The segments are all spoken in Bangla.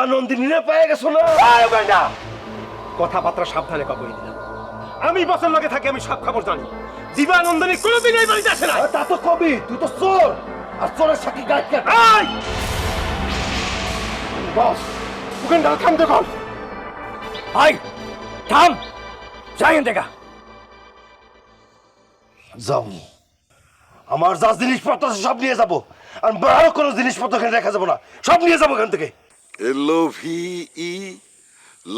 দিবানন্দিনীরে পেয়ে গেছো না? না কথাবার্তা সাবধানে কবই দিলাম আমি বছর লগে থাকি আমি সব খবর জানি। দিবানন্দনী কোনোদিন এই বাড়িতে আসে না তা তো কবি তুই তো চোর। আর চোরের সাথে গাছ বস ওখানে দাঁড়া থামতে ভাই থাম। যাই দেখা যাও। আমার যা জিনিসপত্র আছে সব নিয়ে যাব। আর আরও কোনো জিনিসপত্র এখানে রেখা যাব না। সব নিয়ে যাব এখান থেকে। এলভি ই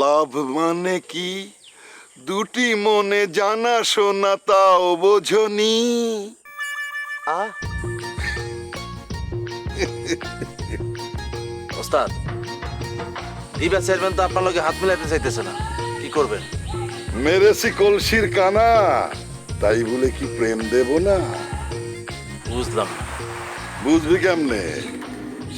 লাভ মানে কি? দুটি মনে জানা শোনা তাও বোঝনি। ওস্তাদ দিবা চেয়ারম্যান তো আপনার লগে হাত মিলাইতে চাইতেছে না। কি করবেন? মেরেছি কলসির কানা তাই বলে কি প্রেম দেব না? বুঝলাম। বুঝবি কেমনে?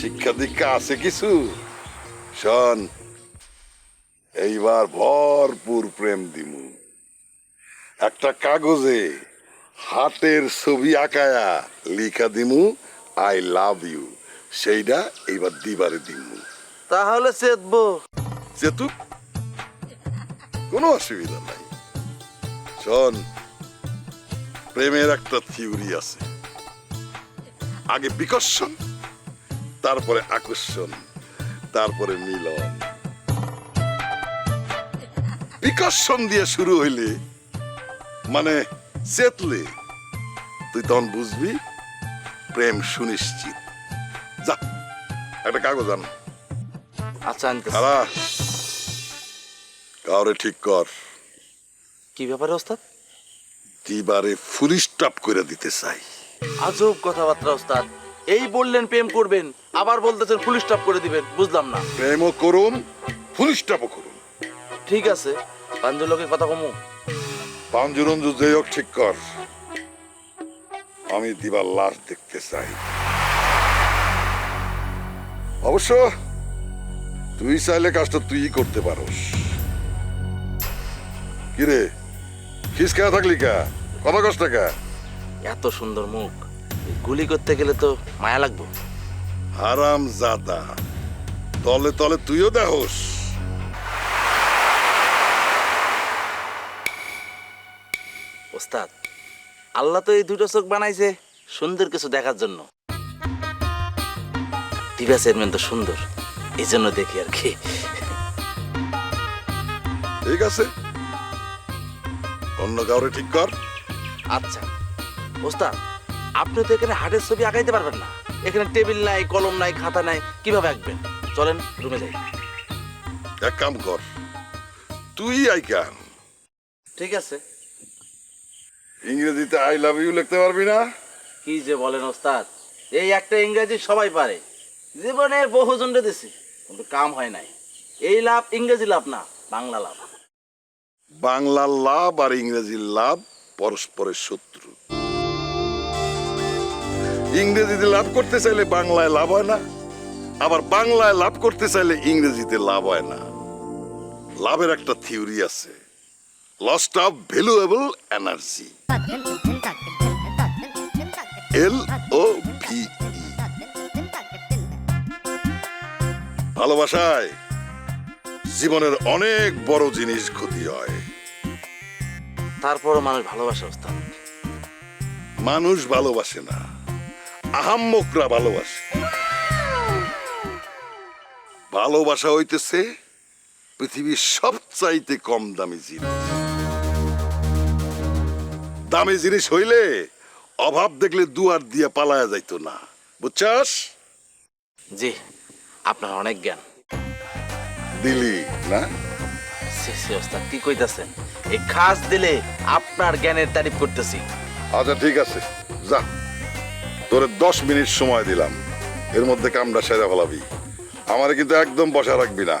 শিক্ষা দীক্ষা আছে কিছু? শোন এইবার ভরপুর প্রেম দিমু। একটা কাগজে হাতের ছবি আঁকায়া লিখা দিমু আই লাভ ইউ সেইটা এইবার দিবারে দিমু। তাহলে চেতবো যেতু কোনো অসুবিধা নাই। শোন প্রেমের একটা থিওরি আছে। আগে বিকর্ষণ তারপরে আকর্ষণ। তারপরে মিলন। বিকর্ষণ দিয়ে শুরু হইলে মানে চেতলে তুই তখন বুঝবি প্রেম সুনিশ্চিত। যা একটা কাগজ আন। আচ্ছা। খালা কাউরে ঠিক কর। কি ব্যাপারে ওস্তাদ? দিবারে ফুল স্টপ করে দিতে চাই। আজব কথাবার্তা ওস্তাদ। এই বললেন প্রেম করবেন। আবার বলতেছেন ফুল স্টপ করে দিবেন বুঝলাম না। প্রেমও করুন ফুল স্টপও করুন। ঠিক আছে পাঞ্জুর লোকে কথা কমু। পাঞ্জুরঞ্জু যেই হোক ঠিক কর। আমি দিবার লাশ দেখতে চাই। অবশ্য তুই চাইলে কাজটা তুই করতে পারোস। কিরে খিসকা থাকলি কা? কথা কষ্ট কা? এত সুন্দর মুখ। গুলি করতে গেলে তো মায়া লাগবো। হারাম জাদা। তলে তলে তুইও দেহস ওস্তাদ আল্লাহ তো এই দুটো চোখ বানাইছে সুন্দর কিছু দেখার জন্য। দিবা চেয়ারম্যান তো সুন্দর এই জন্য দেখি আর কি। ঠিক আছে। অন্য কাউরে ঠিক কর। আচ্ছা ওস্তাদ আপনি তো এখানে হাটের ছবি আঁকাইতে পারবেন না। এখানে টেবিল নাই কলম নাই খাতা নাই কীভাবে আঁকবেন? চলেন রুমে যাই। এক কাম কর তুই আই কেন? ঠিক আছে। ইংরেজিতে আই লাভ ইউ লিখতে পারবি না? কি যে বলেন ওস্তাদ এই একটা ইংরেজি সবাই পারে। জীবনে বহু জনরে দিছি কিন্তু কাম হয় নাই। এই লাভ ইংরেজি লাভ না বাংলা লাভ। বাংলার লাভ আর ইংরেজির লাভ পরস্পরের শত্রু। ইংরেজিতে লাভ করতে চাইলে বাংলায় লাভ হয় না আবার বাংলায় লাভ করতে চাইলে ইংরেজিতে লাভ হয় না। লাভের একটা থিওরি আছে lost of valuable energy. L O V ভালোবাসায় জীবনের অনেক বড় জিনিস ক্ষতি হয়। তারপরও মানুষ ভালোবাসে মানুষ ভালোবাসে না। আহাম্মকরা ভালোবাসে। ভালোবাসা হইতেছে পৃথিবীর সবচাইতে কম দামি জিনিস। দামি জিনিস হইলে অভাব দেখলে দুয়ার দিয়ে পালায়া যাইতো না। বুঝছাস? জি আপনার অনেক জ্ঞান। দিলি না? ওস্তাদ কি কইতাছেন? এই খাস দিলে আপনার জ্ঞানের তারিফ করতেছি। আচ্ছা ঠিক আছে। যা। তোরে দশ মিনিট সময় দিলাম। এর মধ্যে কামটা সেরা ফেলাবি। আমারে কিন্তু একদম বসা রাখবি না।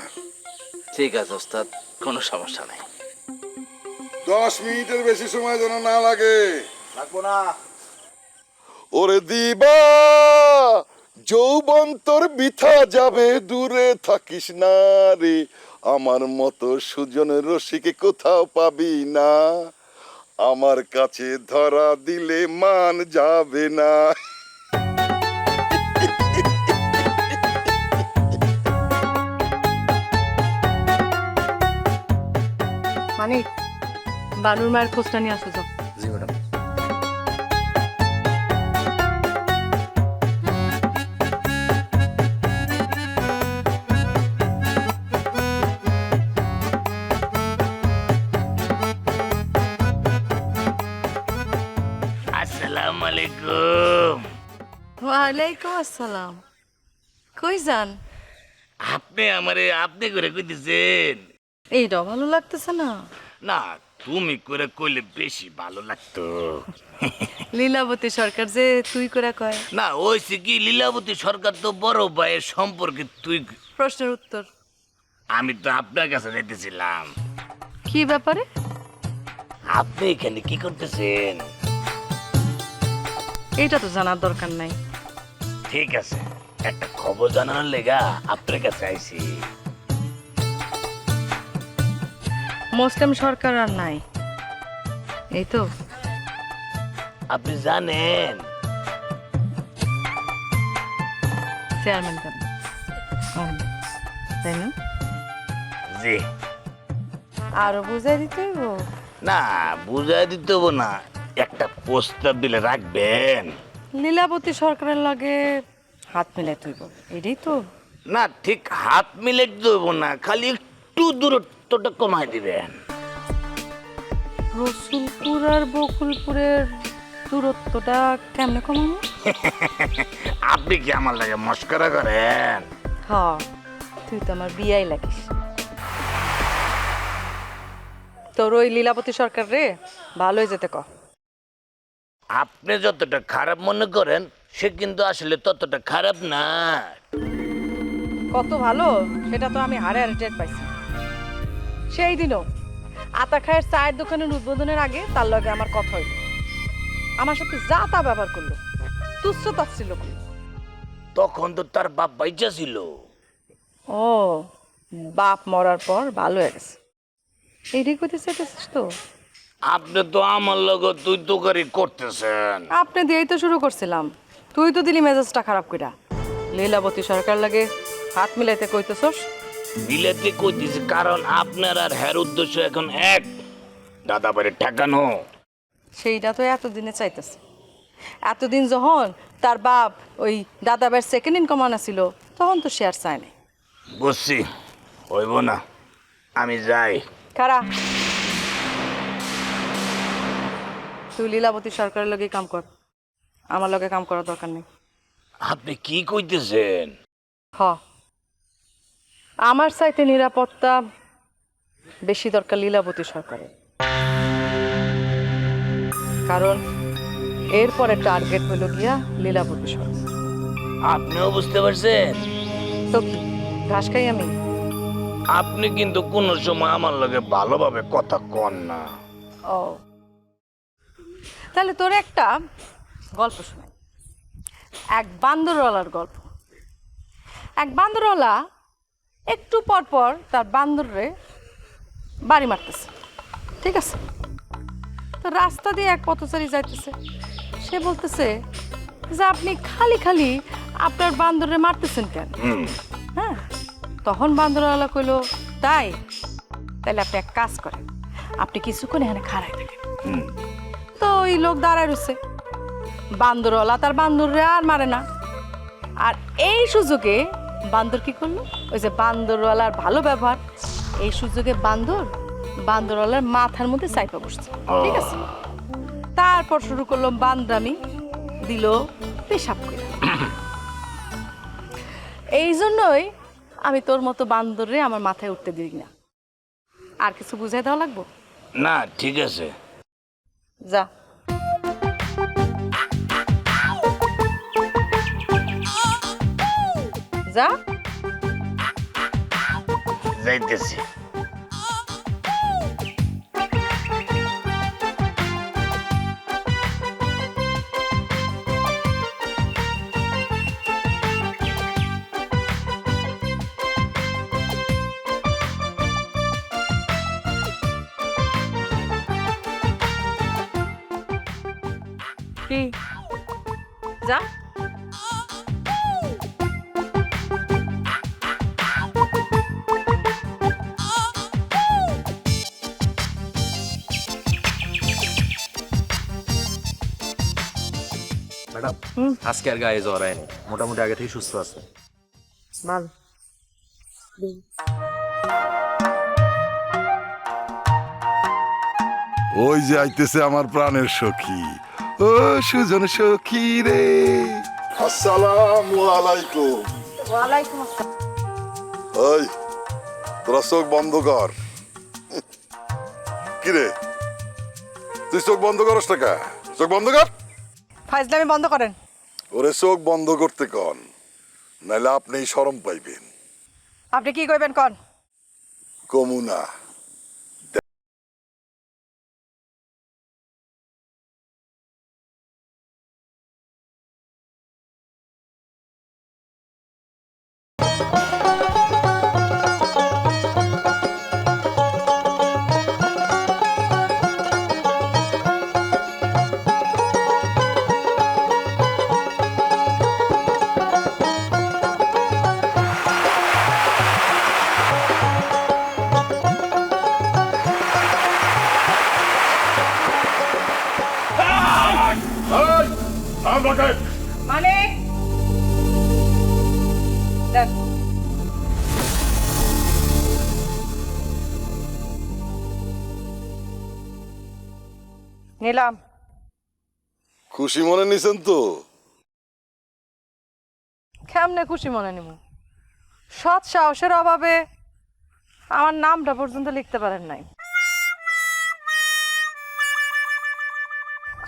ঠিক আছে ওস্তাদ কোনো সমস্যা নেই। দশ মিনিটের বেশি সময় যেন না লাগে। রাখব না। ওরে দিবা যৌবন তোর বিথা যাবে দূরে থাকিস না রে। আমার মতো সুজন রসিকে কোথাও পাবি না। আমার কাছে ধরা দিলে মান যাবে না। বানুর মায়ের খোঁজটা নিয়ে আসো যাও। জি ম্যাডাম। আসসালামু আলাইকুম ওয়ালাইকুম আসসালাম। কই যান? আপনি আমারে আপনি করে কইতেছেন? এইটাও ভালো লাগতেছে না? না তুমি করে কইলে বেশি ভালো লাগতো। লীলাবতী সরকার যে তুই করে কয়। না ওইসে কি লীলাবতী সরকার তো বড় ভাইয়ের সম্পর্কে তুই প্রশ্নের উত্তর। আমি তো আপনার কাছে যেতেছিলাম। কি ব্যাপারে? আপনি এখানে কি করতেছেন? এটা তো জানার দরকার নাই। ঠিক আছে একটা খবর জানার লেগা আপনার কাছে আইছি। মুসলিম সরকার আর নাই। এই তো। আপনি জানেন। চেয়ারম্যান কেন? তাই না? জি। আরও বুঝাই দিতে হইব? না বুঝাই দিতে হব না। একটা প্রস্তাব দিলে রাখবেন। লীলাবতী সরকারের লাগে হাত মিলাই তুইব এটাই তো। না ঠিক হাত মিলে দেবো না খালি একটু দূরত্বটা কমাই দিবেন। রসুলপুর আর বকুলপুরের দূরত্বটা কেমনে কমানো আপনি কি আমার লাগে মস্করা করেন? হ তুই তো আমার বিয়াই লাগিস। তোর ওই লীলাপতি সরকার রে ভালোই যেতে ক। আপনি যতটা খারাপ মনে করেন সে কিন্তু আসলে ততটা খারাপ না। কত ভালো সেটা তো আমি হারে হারে টের পাইছি। সেই দিনও। আতা খায়ের চায়ের দোকানের উদ্বোধনের আগে তার লগে আমার কথা হইল। আমার সাথে যা তা ব্যবহার করল তুচ্ছ তাচ্ছিল তখন তো তার বাপ বাইচা ছিল। ও বাপ মরার পর ভালো হয়ে গেছে। এইটাই কইতে চাইতেছিস তো? আপনি তো আমার লগে তুই তোকারি করতেছেন। আপনি দিয়েই তো শুরু করছিলাম। তুই তো দিলি মেজাজটা খারাপ কইরা। লীলাবতী সরকার লাগে হাত মিলাইতে কইতেছস বিলেতে কইতেছি কারণ আপনার আর হ্যার উদ্দেশ্য এখন এক। দাদা বাড়ি ঠেকানো। সেইটা তো এতদিনে চাইতেছে। এতদিন যখন তার বাপ ওই দাদাবার সেকেন্ড ইন কমানা ছিল তখন তো শেয়ার চায় নাই। বুঝছি হইব না। আমি যাই। খারা তুই লীলাবতী সরকারের লগে কাম কর। আমার লগে কাম করার দরকার নেই। আপনি কি কইতেছেন? হ। আমার চাইতে নিরাপত্তা বেশি দরকার লীলাবতী সরকারের। কারণ এরপরে টার্গেট হলো গিয়া লীলাবতী সরকার। আপনিও বুঝতে পারছেন? তো কি ঘাস খাই আমি? আপনি কিন্তু কোনো সময় আমার লগে ভালোভাবে কথা কন না। ও। তাহলে তোর একটা গল্প শোনাই এক বান্দরওয়ালার গল্প। এক বান্দরওয়ালা একটু পর পর তার বান্দররে বাড়ি মারতেছে। ঠিক আছে? তো রাস্তা দিয়ে এক পথচারী যাইতেছে। সে বলতেছে যে আপনি খালি খালি আপনার বান্দরে মারতেছেন কেন? হ্যাঁ? তখন বান্দরওয়ালা কইলো তাই? তাহলে আপনি এক কাজ করেন আপনি কিছুক্ষণ এখানে খাড়াই থাকেন। তো ওই লোক দাঁড়ায় রয়েছে বান্দরওয়ালা তার বান্দররে আর মারে না। আর এই সুযোগে বান্দর কি করল? ওই যে বান্দরওয়ালার ভালো ব্যবহার এই সুযোগে বান্দর বান্দরওয়ালার মাথার মধ্যে চাইপা বসছে ঠিক আছে? তারপর শুরু করল বান্দামি দিল পেশাব করে। এই জন্যই আমি তোর মতো বান্দররে আমার মাথায় উঠতে দিই না। আর কিছু বুঝাই দেওয়া লাগবো? না ঠিক আছে। যা। যা। যাইতেছি। কি? যা। ম্যাডাম আজকে আর গায়ে জ্বর আয়নি মোটামুটি আগে থেকে সুস্থ আছে। ওই যে আইতেছে আমার প্রাণের সখী। ও সুজন সখী রে। আসসালামু আলাইকুম। ওয়ালাইকুম আসসালাম। ওই তোরা চোখ বন্ধ কর। কিরে? তুই চোখ বন্ধ করস টাকা চোখ বন্ধ কর। ফাইজলামি বন্ধ করেন। ওরে চোখ বন্ধ করতে কন নাহলে আপনি শরম পাইবেন। আপনি কি কইবেন কন? কমুনা নিলাম। খুশি মনে নিছেন তো? কেমনে খুশি মনে নিব? সৎ সাহসের অভাবে আমার নামটা পর্যন্ত লিখতে পারেন নাই।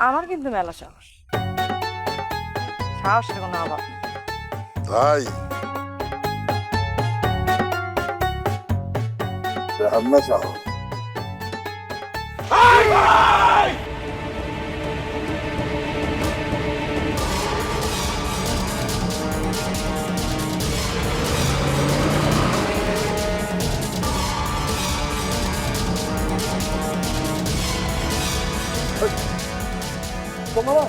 আমার কিন্তু মেলা সাহস। সাহসের কোনো অভাব নেই। তাই? রান্না চাও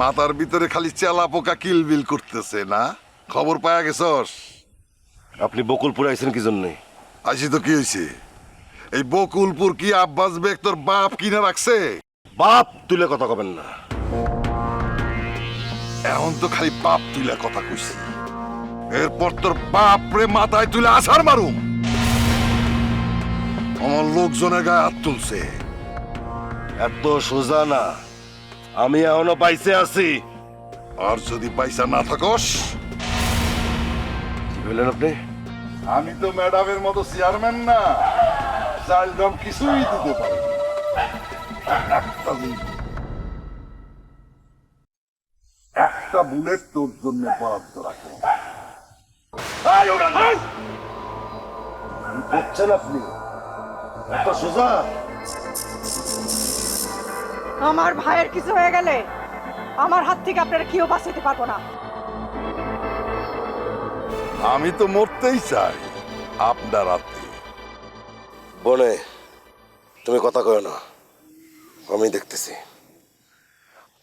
মাথার ভিতরে খালি চেলা পোকা কিলবিল করতেছে না? খবর পায়া গেছস? আপনি বকুলপুরে আইছেন কি জন্যে? আইসি তো কি হয়েছে এই বকুলপুর কি আব্বাস বেগ তোর বাপ কিনে রাখছে? বাপ তুলে কথা কবেন না। এখন তো খালি বাপ তুলে কথা কইছি। এরপর তোর বাপ রে মাথায় তুলে আসার মারুম। আমার লোকজনের গায়ে হাত তুলছে। এত সোজা না। আমি এখনও পাইছে আছি। আর যদি পয়সা না থাকস? কি বললেন আপনি? আমি তো ম্যাডামের মতো চেয়ারম্যান না। চাল দাম কিছুই দিতে পারি একটা বুলেট তোর জন্য বরাদ্দ রাখো করছেন আপনি? এত সোজা? আমার ভাইয়ের কিছু হয়ে গেলে আমার হাত থেকে আপনারা কেউ বাঁচাতে পারব না। আমি তো মরতেই চাই আপনার হাতে। বনে তুমি কথা কয় না আমি দেখতেছি।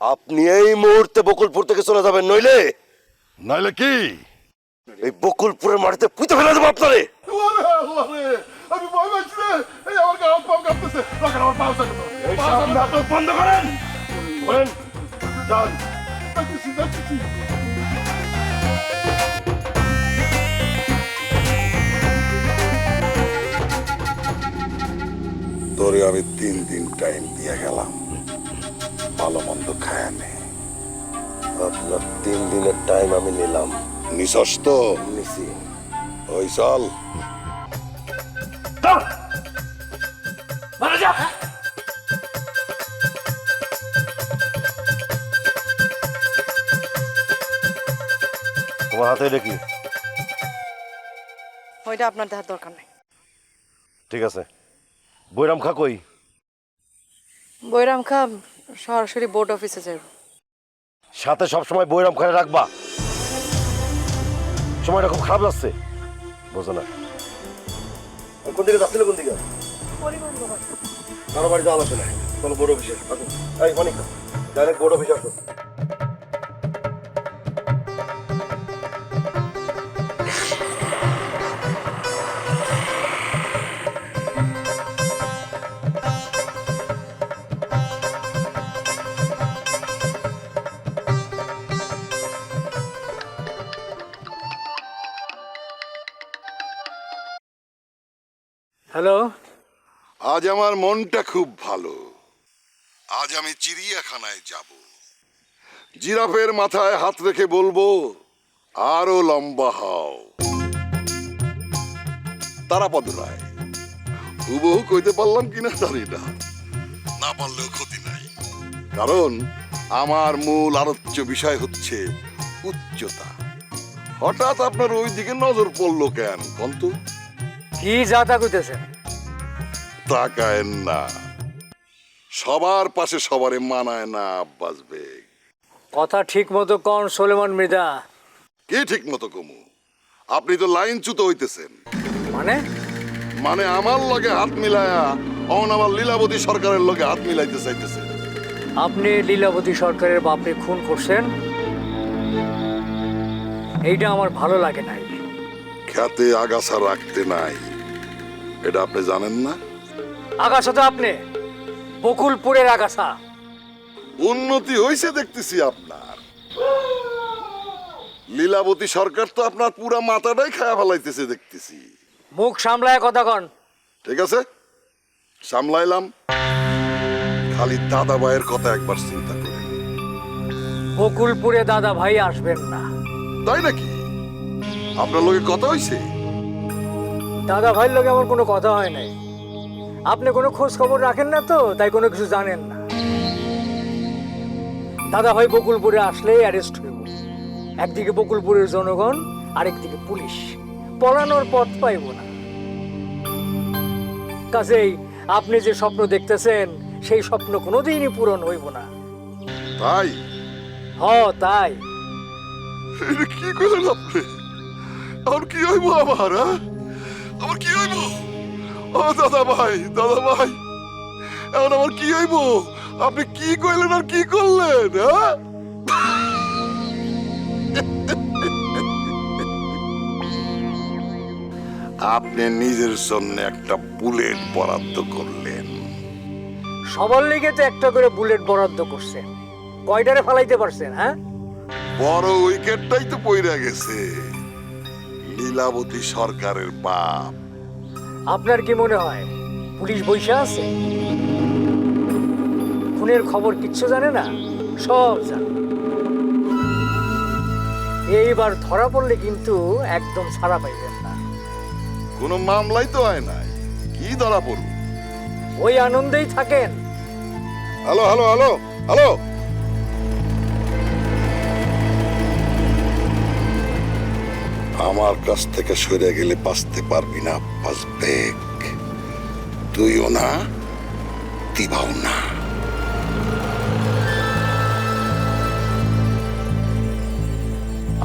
আপনি এই মুহূর্তে বকুলপুর থেকে চলে যাবেন নইলে? নাইলে কি? এই বকুলপুরের মাটিতে পুঁতে ফেলে দেবো আপনারে। আমি ভয় পাচ্ছি রে। এই আমার গা হাত পাও কাঁপতেছে। রাখেন আমার পাও থাকে এই সব নাটক বন্ধ করেন। বলেন যান। তোরে আমি তিন দিন টাইম দিয়ে গেলাম। ভালো মন্দ খায় আপনার তিন দিনের টাইম আমি নিলাম। নিশস তো? নিছি। ওই চল। তোমার হাতে কি? ওইটা আপনার দেখার দরকার নেই। ঠিক আছে। বৈরাম খা কই? বৈরাম খা। সরাসরি বোর্ড অফিসে যাব সাথে সব সময় বৈরাম খানে রাখবা। সময়টা খুব খারাপ লাগছে। বোঝো না। কোন দিকে যাচ্ছিল কোন দিকে? কারও বাড়ি যাওয়া লাগছে না চলো বোর্ড অফিসে আসো এই অনেক ডাইরেক্ট বোর্ড অফিসে আসো। হ্যালো? আজ আমার মনটা খুব ভালো। আজ আমি চিড়িয়াখানায় যাব। জিরাফের মাথায় হাত রেখে বলব, আরও লম্বা হও। তারাপদ রায়, হুবহু কইতে পারলাম কিনা জানি না। না পারলেও ক্ষতি নাই। কারণ আমার মূল আলোচ্য বিষয় হচ্ছে উচ্চতা। হঠাৎ আপনার ওই দিকে নজর পড়ল কেন কন্তু কি যাতা কইতেছেন তাকায়েন না। সবার পাশে সবারে মানায় না আব্বাস বেগ। কথা ঠিক মতো কন সোলেমান মৃদা কে ঠিক মতো কমু? আপনি তো লাইন চুতো হইতেছেন। মানে? মানে আমার লগে হাত মিলায়া অন আমার লীলাবতী সরকারের লগে হাত মিলাইতে চাইতেছে আপনি লীলাবতী সরকারের বাপরে খুন করছেন? এইটা আমার ভালো লাগে নাই। খ্যাতে আগাছা রাখতে নাই। এটা আপনি জানেন না? আগাছা তো আপনি। বকুলপুরের আগাছা। উন্নতি হইছে দেখতেছি আপনার। লীলাবতী সরকার তো আপনার পুরা মাথাটাই খায়া ফেলাইতেছে দেখতেছি। মুখ সামলায় কথা কন। ঠিক আছে? সামলাইলাম। খালি দাদা ভাইয়ের কথা একবার চিন্তা করে বকুলপুরে দাদা ভাই আসবেন না। তাই নাকি? আপনার লোকে কথা হয়েছে দাদা ভাইয়ের লোকে আমার কোনো কথা হয় নাই। আপনি কোনো খোঁজ খবর রাখেন না তো তাই কোনো কিছু জানেন না। দাদা ভাই বকুলপুরে আসলে অ্যারেস্ট হইব। একদিকে বকুলপুরের জনগণ আরেকদিকে পুলিশ। পলানোর পথ পাইব না। কাজেই আপনি যে স্বপ্ন দেখতেছেন সেই স্বপ্ন কোনোদিনই পূরণ হইব না। তাই? হ তাই। কি করলেন আপনি? আমার কি হইব আমার হ্যাঁ? আমার কি হইব? ও দাদা ভাই দাদা ভাই এখন আমার কি হইব? আপনি কি কইলেন আর কি করলেন হ্যাঁ? আপনি নিজের জন্য একটা বুলেট বরাদ্দ করলেন। সবার লিগে তো একটা করে বুলেট বরাদ্দ করছেন। কয়টারে ফালাইতে পারছেন হ্যাঁ? বড় উইকেটটাই তো পইরা গেছে। লীলাবতী সরকারের বাপ। আপনার কি মনে হয় পুলিশ বৈশা আছে? খুনের খবর কিচ্ছু জানে না? সব জানে। এইবার ধরা পড়লে কিন্তু একদম ছাড়া পাইবেন না। কোনো মামলাই তো হয় নাই। কি ধরা পড়ল ওই আনন্দেই থাকেন। Hello hello hello hello. আমার কাছ থেকে সরে গেলে বাঁচতে পারবি না বাঁচবেক তুইও না দিবাও না।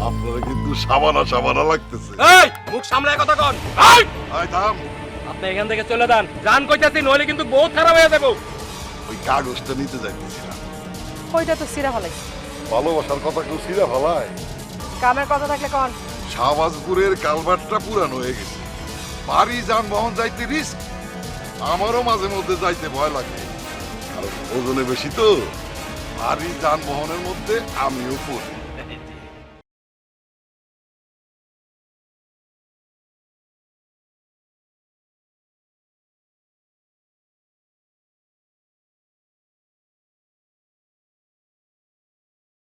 আপনারা কিন্তু সাবানা সাবানা লাগতেছে। এই মুখ সামলায় কথা কন। আয় থাম। আপনি এখান থেকে চলে যান। জান কইতাছি নইলে কিন্তু বহুত খারাপ হয়ে যাব। ওই কাগজটা নিতে যাইতেছিলাম। ওইটা তো সিরা ফেলাই। ভালোবাসার কথা কেউ ছিঁড়া ফেলায়? কামের কথা থাকলে কন। শাহবাজপুরের কালভারটা পুরানো হয়ে গেছে। ভারী যানবাহন যাইতে রিস্ক আমারও মাঝে মধ্যে যাইতে ভয় লাগে। ওজনে বেশি তো, ভারী যানবাহনের মধ্যে আমিও পড়ি।